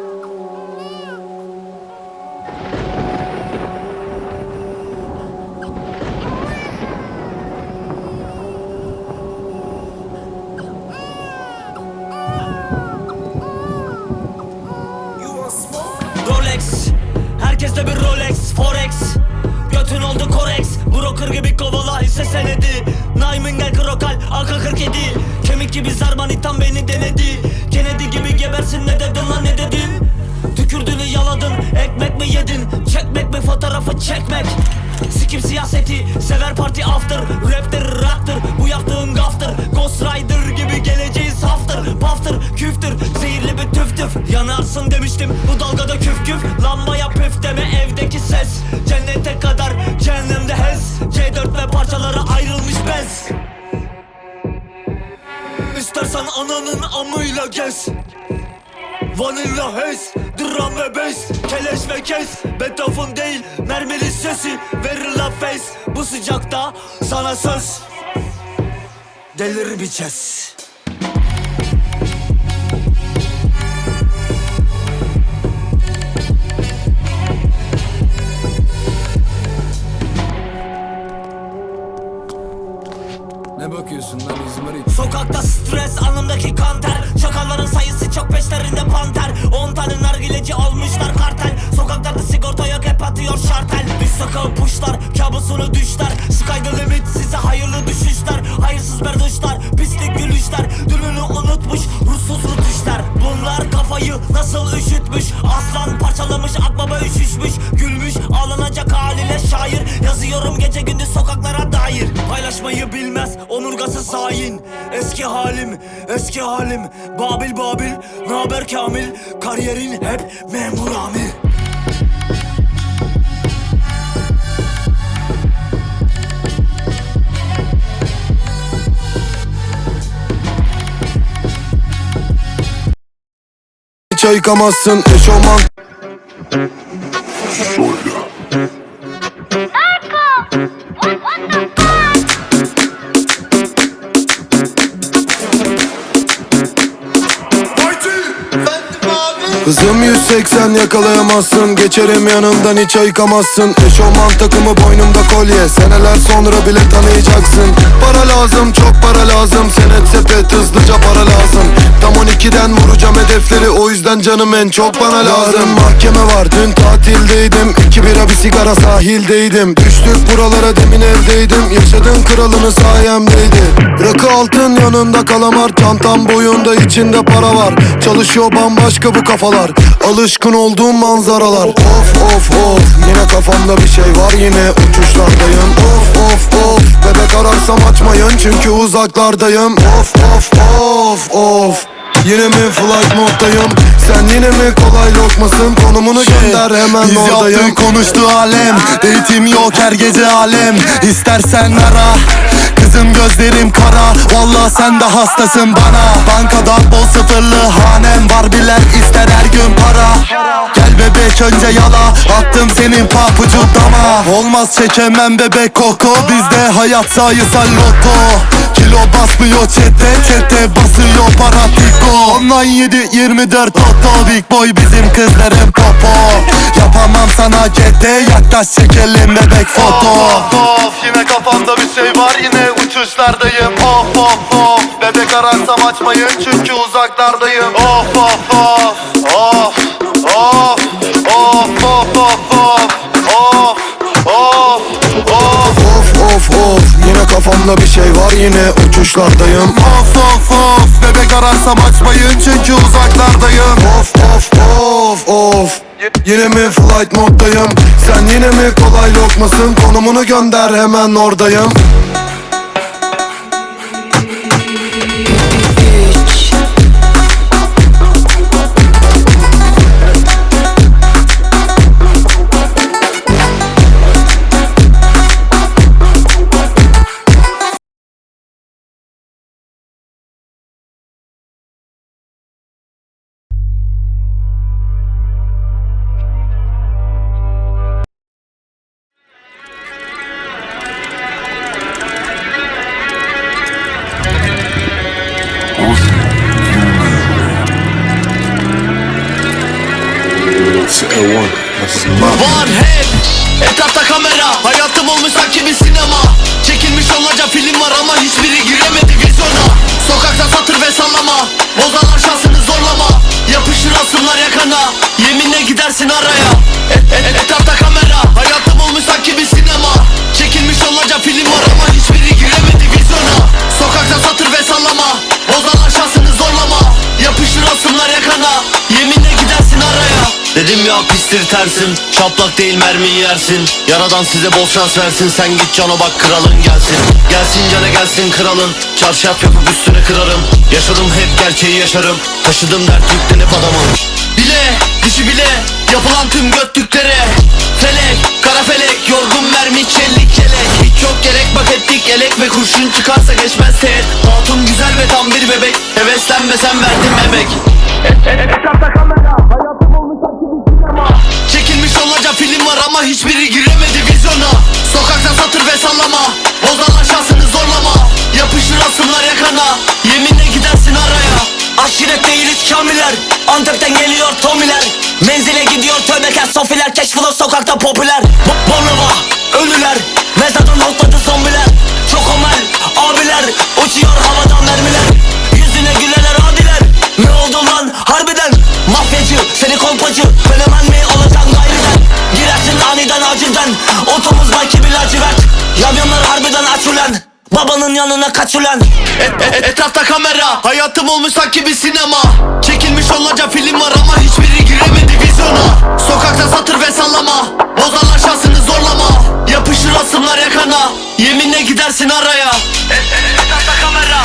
Rolex. Herkeste bir Rolex Forex. Götün oldu Korex Broker gibi kovala hisse senedi. Naimin gel krokal AK-47 Fotoğrafı çekmek. Sikim siyaseti Sever parti after. Raptir raptir Bu yaptığın gaftır. Ghost Rider gibi geleceğin saftır Paftır küftür. Zehirli bir tüf tüf Yanarsın demiştim. Bu dalgada küf küf Lambaya püf deme evdeki ses Hez, drum ve bass Keleş ve kes, Beethoven değil Mermili sesi, verir la face Bu sıcakta sana söz. Delir bir çes Ne bakıyorsun lan İzmarit? Sokakta stres, alnımdaki kanter. Çakalların sayısı çok peşlerinde panter sokağı puşlar, kabusunu düşler. Sky'da limit size hayırlı düşüşler. Hayırsız berduşlar, pislik gülüşler. Dününü unutmuş, ruhsuz rutuşlar Bunlar kafayı nasıl üşütmüş? Aslan parçalamış, akbaba üşüşmüş. Gülmüş, ağlanacak haliyle şair. Yazıyorum gece gündüz sokaklara dair. Paylaşmayı bilmez, omurgası hain Eski halim, eski halim. Babil babil, naber kamil. Kariyerin hep memur amir Hiç ayıkamazsın eşofman Hızım 180 yakalayamazsın. Geçerim yanından hiç ayıkamazsın. Eşofman takımı boynumda kolye. Seneler sonra bile tanıyacaksın. Para lazım çok para lazım. Senet sepet hızlıca para lazım. Tam 12'den vuracağım hedefleri. O yüzden canım en çok bana lazım. Mahkeme var. Dün tatildeydim. İki bira bir sigara sahildeydim. Düştük buralara demin evdeydim. Yaşadığın kralını sayemdeydi. Rakı altın yanında kalamar. Çantam boyunda içinde para var. Çalışıyor bambaşka bu kafalar Alışkın olduğum manzaralar. Of of of. Yine kafamda bir şey var yine uçuşlardayım. Of of of. Bebek ararsam açmayın çünkü uzaklardayım. Of of of of. Yine mi flight moddayım? Sen yine mi kolay lokmasın? Konumunu gönder hemen Biz oradayım. yaptık konuştu alem. Date'im yok her gece alem. İstersen ara Kızım gözlerim kara. Vallahi sen de hastasın bana. Bankada bol sıfırlı hanem Var. Bilen ister her gün para. Gel bebek önce yala. Attım senin papucu dama Olmaz çekemem bebek koko. Bizde hayat sayısal loto. Kilo basmıyor çete Çete basıyor para tiko Online 7 24 Toto Big boy bizim kızların popo. Yapamam sana GT Yaklaş çekelim bebek foto. Of yine yine uçuşlardayım Of of of. Bebek ararsam açmayın çünkü uzaklardayım. Of Of of. Of of of of Of of. Of Of of. Of Yine kafamda bir şey var yine uçuşlardayım. Of of of. Bebek ararsam açmayın çünkü uzaklardayım. Of of of of. Yine mi flight moddayım? Sen yine mi kolay lokmasın? Konumunu gönder hemen oradayım Etrafta kamera. Hayatım olmuş sanki bir sinema. Çekilmiş onlarca film var ama hiçbiri Dedim ya pistir tersin Şaplak değil mermiyi yersin. Yaradan size bol şans versin Sen git cana bak kralın gelsin. Gelsin cana gelsin kralın Çarşaf yapıp üstüne kırarım. Yaşadım hep gerçeği yaşarım Taşıdım dert yüklenip adamım Bile dişi bile Yapılan tüm götlüklere Felek kara felek Yorgun mermi çellik yelek Hiç yok gerek bak ettik elek Ve kurşun çıkarsa geçmez teğet Hatun güzel ve tam bir bebek Heveslenmesen verdim emek. Etrafta kamera var ama hiçbiri giremedi vizyona. Sokakta satır ve sallama Bozarlar şansını zorlama. Yapışır asımlar yakana Yeminle gidersin araya. Aşiret değiliz kamiller Antep'ten geliyor Tomiler. Menzile gidiyor tövbekar sofiler Keşfula sokakta popüler. Bo- Bornova ölüler Mezardan hopladı zombiler. Çok omel abiler Uçuyor havadan mermiler. Yüzüne gülenler adiler Ne oldu lan harbiden? Mafyacı seni kolpacı Fenomen mi olacaksın aniden acilden Otomuzdan kibil lacivert. Yamyamlar harbiden aç ulan Babanın yanına kaç ulan E- e- Etrafta kamera Hayatım olmuş sanki bir sinema. Çekilmiş onlarca film var ama hiçbiri giremedi vizyona. Sokakta satır ve sallama Bozarlar şansını zorlama. Yapışır asımlar yakana Yeminle gidersin araya. E- e- Etrafta kamera